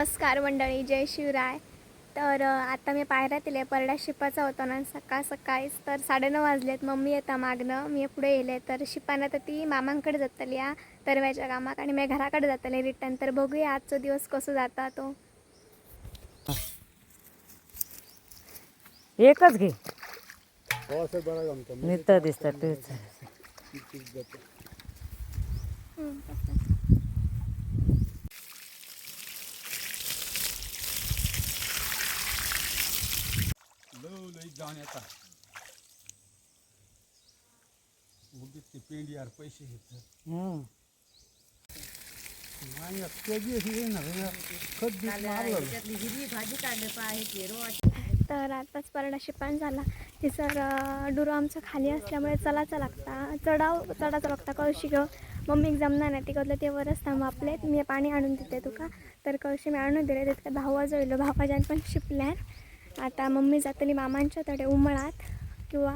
नमस्कार मंडळी जय शिवराय. तर आता मी पायऱ्यात आहे परड्या शिपाचा होतो ना सकाळ सकाळीच तर साडेनऊ वाजलेत. मम्मी येता मागणं मी पुढे येले. तर शिपानं तर ती मामांकडे जातली या तरव्याच्या कामाक आणि मी घराकडे जातले रिटर्न तर बघूया आजचा दिवस कसं जाता तो. एकच घे. नित दिसतात तेच लव येतात उगीच ते पेंडी यार पैसे घेत हम्म. आणि कधी हे ना हे खत बीत मारलं तर आताच परडा शिपान झाला. हे सर डुरो आमचं खाली असल्यामुळे चलाचा लागता. चढाव चढाचा लागता कळशी घेऊ मम्मीक जमणार नाही तिकडलं ते वरच थांब आपले. मी पाणी आणून देते तुका. तर कळशी मी आणून दिले तितका भाऊ वाजवलो भावाजान पण शिपल्यान आता मम्मी जातली मामांच्या तडे उमळात किंवा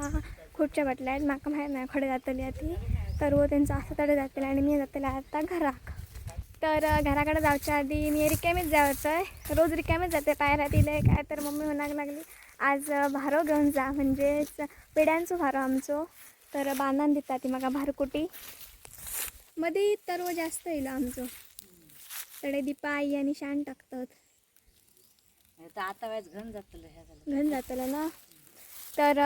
खुडच्या बाटल्या आहेत माका माहीत नाही खडे जातली ती तर वो त्यांचं असं तडे जातले आणि मी जातले आता घराक. तर घराकडे जायच्या आधी मी रिकामीच जायचं आहे रोज रिकामीच जाते पायऱ्यात दिले काय तर मम्मी म्हणाक लागली आज भारो घेऊन जा. म्हणजेच पेड्यांचो भारो आमचो. तर बांधान दिता ती म्हाका भारकुटी. मध्ये तरव जास्त येयलो आमचो. तडे दिपा आई आणि शान टाकतात. आता वेळेस घन जातलं घन जातलं ना? तर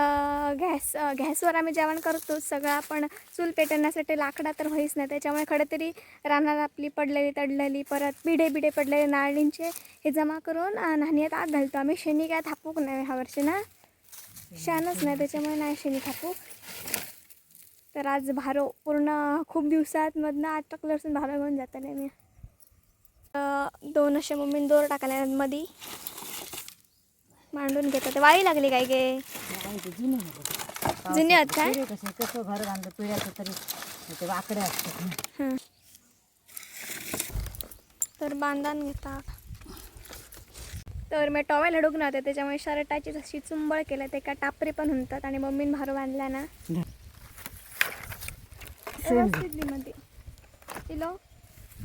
गॅस गॅसवर आम्ही जेवण करतो. सगळं आपण चूल पेटवण्यासाठी लाकडा तर होईच नाही. त्याच्यामुळे खडे तरी रानात आपली पडलेली तडलेली परत बिडे बिडे पडलेले नारळींचे हे जमा करून नाण्यात नाणीत आत घालतो. आम्ही शेणी काय थापूक नाही ह्या वर्षी ना? शानच नाही. त्याच्यामुळे नाही शेणी थापूक. तर आज भारो पूर्ण खूप दिवसातमधनं आठ टाकल्यापासून भारो घेऊन जाताना मी. दोन असे मम्मीने दोर टाकल्या मध्ये मांडून घेतात. वाळी लागली काय गे? जुने होते जुने आहेत काय कसे कसं घर बांधलं पिढ्याचं तरी ते वाकडे असतात. तर बांधान घेतात तर मी टॉवेल हडूक नव्हते त्याच्यामुळे शर्टाची जशी चुंबळ केलं ते का टापरी पण म्हणतात आणि मम्मीन भारो बांधला ना.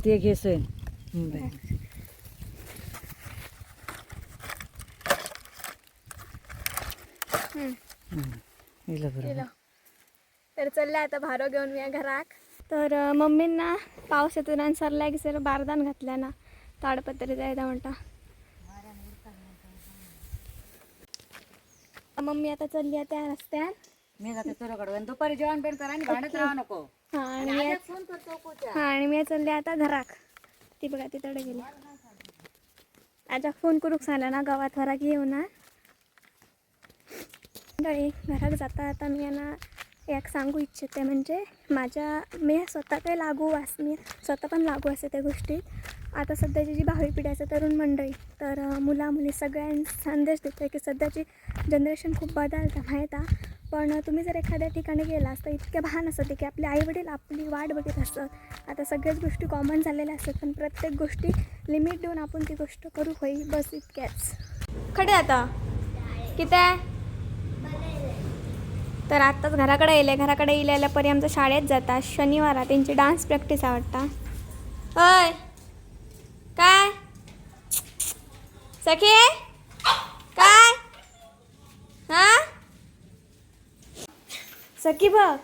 ते घे सोय. हं, बरोबर दिलो तर चालले आता भारो घेऊन मी घराक. तर मम्मींना पाऊस येतो आणि सरला की सर बारदान घातल्या ना. ताडपत्री जायचा म्हणता. मम्मी आता चालली आहे त्या रस्त्यात. मी जाते तुझ्याकडे आणि दुपारी जेवण पेन करा आणि भांडत राहा नको. हा आणि मी फोन करतो हा आणि मी चालले आता घराक. ती बघा ती तडे गेली. आजा फोन करूक सांगला ना गावात घराक येऊ ना. मंडळी घरात जाता आता मी यांना एक सांगू इच्छिते म्हणजे माझ्या मी स्वतः काही लागू वास मी स्वतः पण लागू असते त्या गोष्टीत. आता सध्याची जी भावी पिढी आहे तरुण मंडळी तर मुलामुली मुला मुली सगळ्यांना संदेश देतो की सध्याची जनरेशन खूप बदलतं माहीत आहे? पण तुम्ही जर एखाद्या ठिकाणी गेलास तर इतक्या भान असतं की आपले आईवडील आपली वाट बघत असतात आता सगळ्याच गोष्टी कॉमन झालेल्या असतात पण प्रत्येक गोष्टी लिमिट देऊन आपण ती गोष्ट करू होई बस इतक्याच. खडे आता? किती आहे? तर आत्ताच घराकडे येले. घराकडे येल्या परी आमचं शाळेत जातात शनिवारा त्यांची डान्स प्रॅक्टिस आवडता. होय काय? सखी? काय? हा? सखी बघ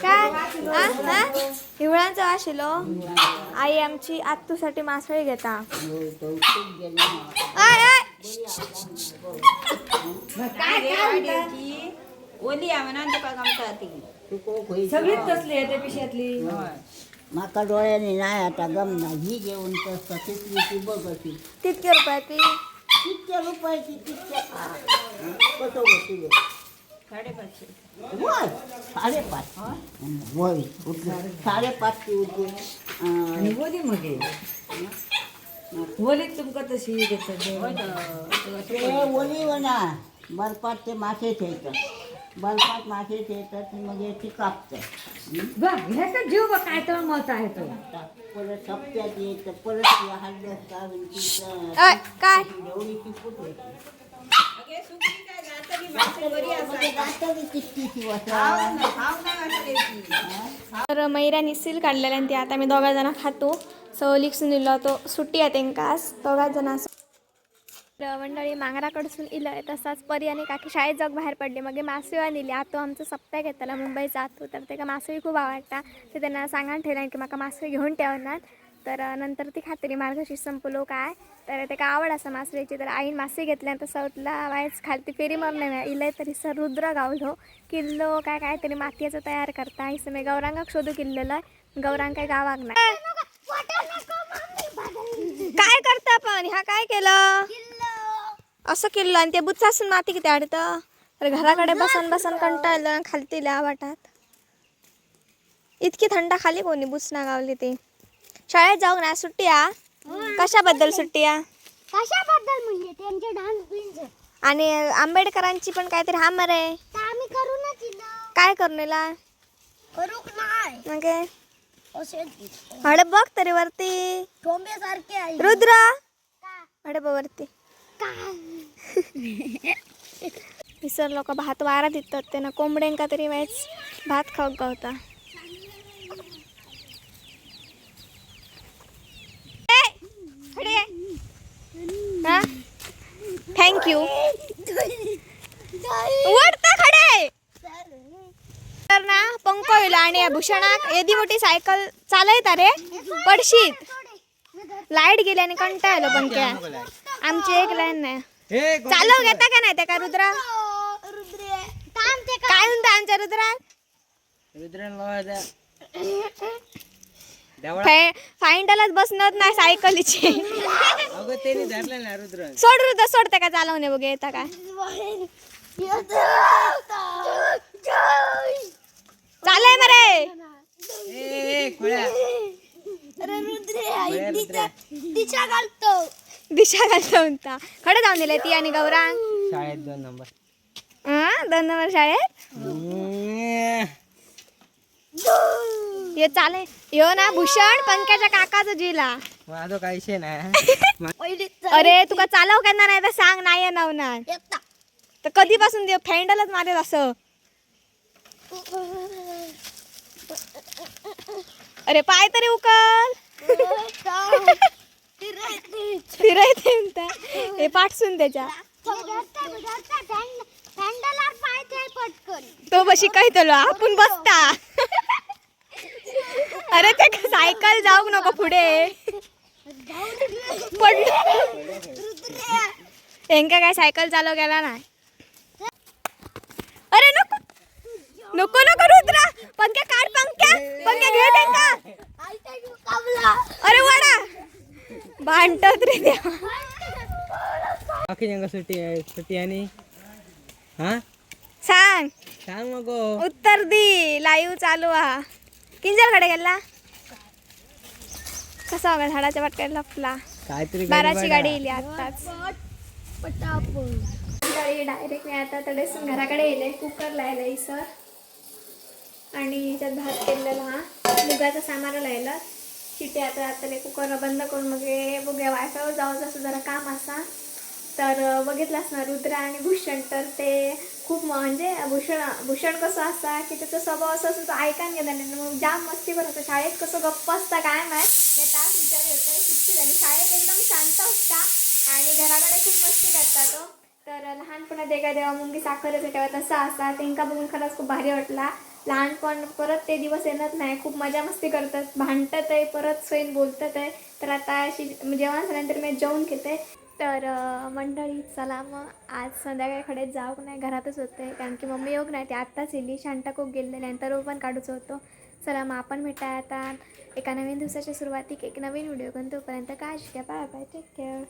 काय? हा हा? हिवळांचा आई आमची आत्तूसाठी मासळी घेता. काय ओली आहे म्हणा तुका गमता ती सगळीच तसली आहे त्या पिशातली. माका डोळ्याने नाही आता गम नाही ही घेऊन तर तिथली ती बघ अशी कितके रुपये ती कितक्या रुपयाची कितक्या कसं होती बघ साडेपाचशे होय साडेपाच. होय उठली. साडेपाचशे उठली. आणि बोली मग. बोलीत तुमका तशी देतात. ते ओली म्हणा. बर्फात ते मासे ठेवतात बर्फात मासे ठेवतात मग ती कापतात बघ ह्याचा जीव बघ काय तर मत आहे तो. परत सप्त्यात येतं परत हल्लं अय, काय? म्हणजे. तर मैऱ्यानी सील काढलेला आणि ती आता मी दोघा जण खातो. सो लिखसून दिलो तो सुट्टी आहे तेंका आज दोघा जण तर मंडळी मांगराकडसून इलं तसाच परी आणि काकी शाळेत जग बाहेर पडले. मग मासुळा नेली आता आमचं सप्ताह घेतला मुंबई जातो तर तेका मासुळी खूप आवडटा ते त्यांना सांगान ठेवला की म्हाका मासुळी घेऊन ठेवणार. तर नंतर ती खात्री मार्गशीर्ष संपलो काय? तर तेका आवड असा मासळीची तर आईन मासे घेतल्या तर साऊथला वायच खालती फेरी मारले नाही. इलय तरी सर रुद्र गावलो. किल्लो काय काय तरी मातीचं तयार करता. इसं मी गौरांगाक शोधू किल्लेलं. गौरांग काय गावाक नाही. काय करता पण? ह्या काय केलं? असं केलं आणि ते बुचासून माती किती आडतं तर घराकडे बसन बसन कंटाळलं आणि खालती लिहा वाटात. इतकी थंड खाली कोणी बुचना गावली ते. शाळेत जाऊ ना सुट्टी आ कशाबद्दल सुट्टी आ कशाबद्दल म्हणजे? त्यांचे डान्स आणि आंबेडकरांची पण काहीतरी हा मरे तर आम्ही करूनच इथं. काय करूक नाही? मग असे हडे बघ तरी वरती. आहे. रुद्र! का? हडे बघ वरती? विसर लोक भात वारा देतात त्यांना कोंबड्यांका तरी वेळेस भात खाऊक गावता. थँक्यू वडता खडे. तर ना पंख होईल आणि भूषणाक एदी मोठी सायकल चालयता रे पडशीत. लाइट गेली आणि कंटाळलो पंख्या आमची एक लाईन नाही चालव घेता का नाही त्या का रुद्रा? रुद्रे थांब ते का? काय म्हणता आमच्या रुद्रा? फाईंडलाच बसणार नाही सायकलीची. सोड रुद्र. सोड त्या का चालवणे बघ येता काय चालय मरे ए खोळ्या. अरे रुद्रे आई दिशा दिशा घालतो. दिशा घालतो म्हणता. खडे जाऊन दिले ती आणि गौरांग शाळेत दोन नंबर. हा दोन नंबर शाळेत? हे चाले. यो ना भूषण पंख्याच्या काकाचं जिला. माझं काही शे नाही. अरे तुका चालव करणार नाही तर सांग नाही एकटा तर कधीपासून ते फॅन्डलच मारेल असं? अरे पाय तरी उकल. फिरायचे म्हणता. हे पाठसून त्याच्या. तो बशी काय तलो आपण बसता. अरे ते सायकल जाऊ नको पुढे. पडलो. त्यांका काय सायकल चालव गेला ना अरे नको. नको नको रुद्रा पंख्या काढ पंख्या पंख्या घे त्यांका अरे वडा भांडतात रे देवा बाकी जंग सुट्टी आहे सुट्टी आणि हा? सांग. सांग मग उत्तर दी लाईव्ह चालू हा किंजलकडे गेला? कसा होगा झाडाच्या वाटक्यात लपला? काहीतरी बाराची गाडी येईल पटापट गाडी डायरेक्ट मी आता तडेसून घराकडे येले कुकर लायला सर आणि त्यात भात केलेला हा. मुगाचा सामारा लायला शिटे आता आता कुकर बंद करून मग हे बघूया वायफायवर जाऊ जसं जरा काम असा. तर बघितलं असणार ना रुद्र आणि भूषण तर ते खूप म्हणजे भूषण भूषण कसं असा की त्याचा स्वभाव असं असं ऐकायला ऐकान गेला नाही. मग जाम मस्ती करत शाळेत कसं गप्प असता काय माहीत? मी तास विचार होतं सुट्टी झाली. शाळेत एकदम शांत असता आणि घराकडे खूप मस्ती करता तो. तर लहानपणात एका देवा मुंगी साखरेचं तेव्हा तसा असा. त्यांका बघून खरंच खूप भारी वाटला. लहानपण परत ते दिवस येणार नाही. खूप मजा मस्ती करतात. भांडतात आहे परत स्वयं बोलतात आहे. तर आता अशी म्हणजे जेवण झाल्यानंतर मी जेवण घेते. तर मंडळी चला मग आज संध्याकाळकडे जाऊक जाऊ नाही घरातच होते. कारण की मम्मी योग नाही ती आत्ताच येली शांता खूप गेले नंतर पण काढूचं होतो. चला मग आपण भेटाय आता एका नवीन दिवसाच्या सुरुवातीक एक नवीन व्हिडिओ घेऊन तोपर्यंत काय घ्या. Bye bye. Take care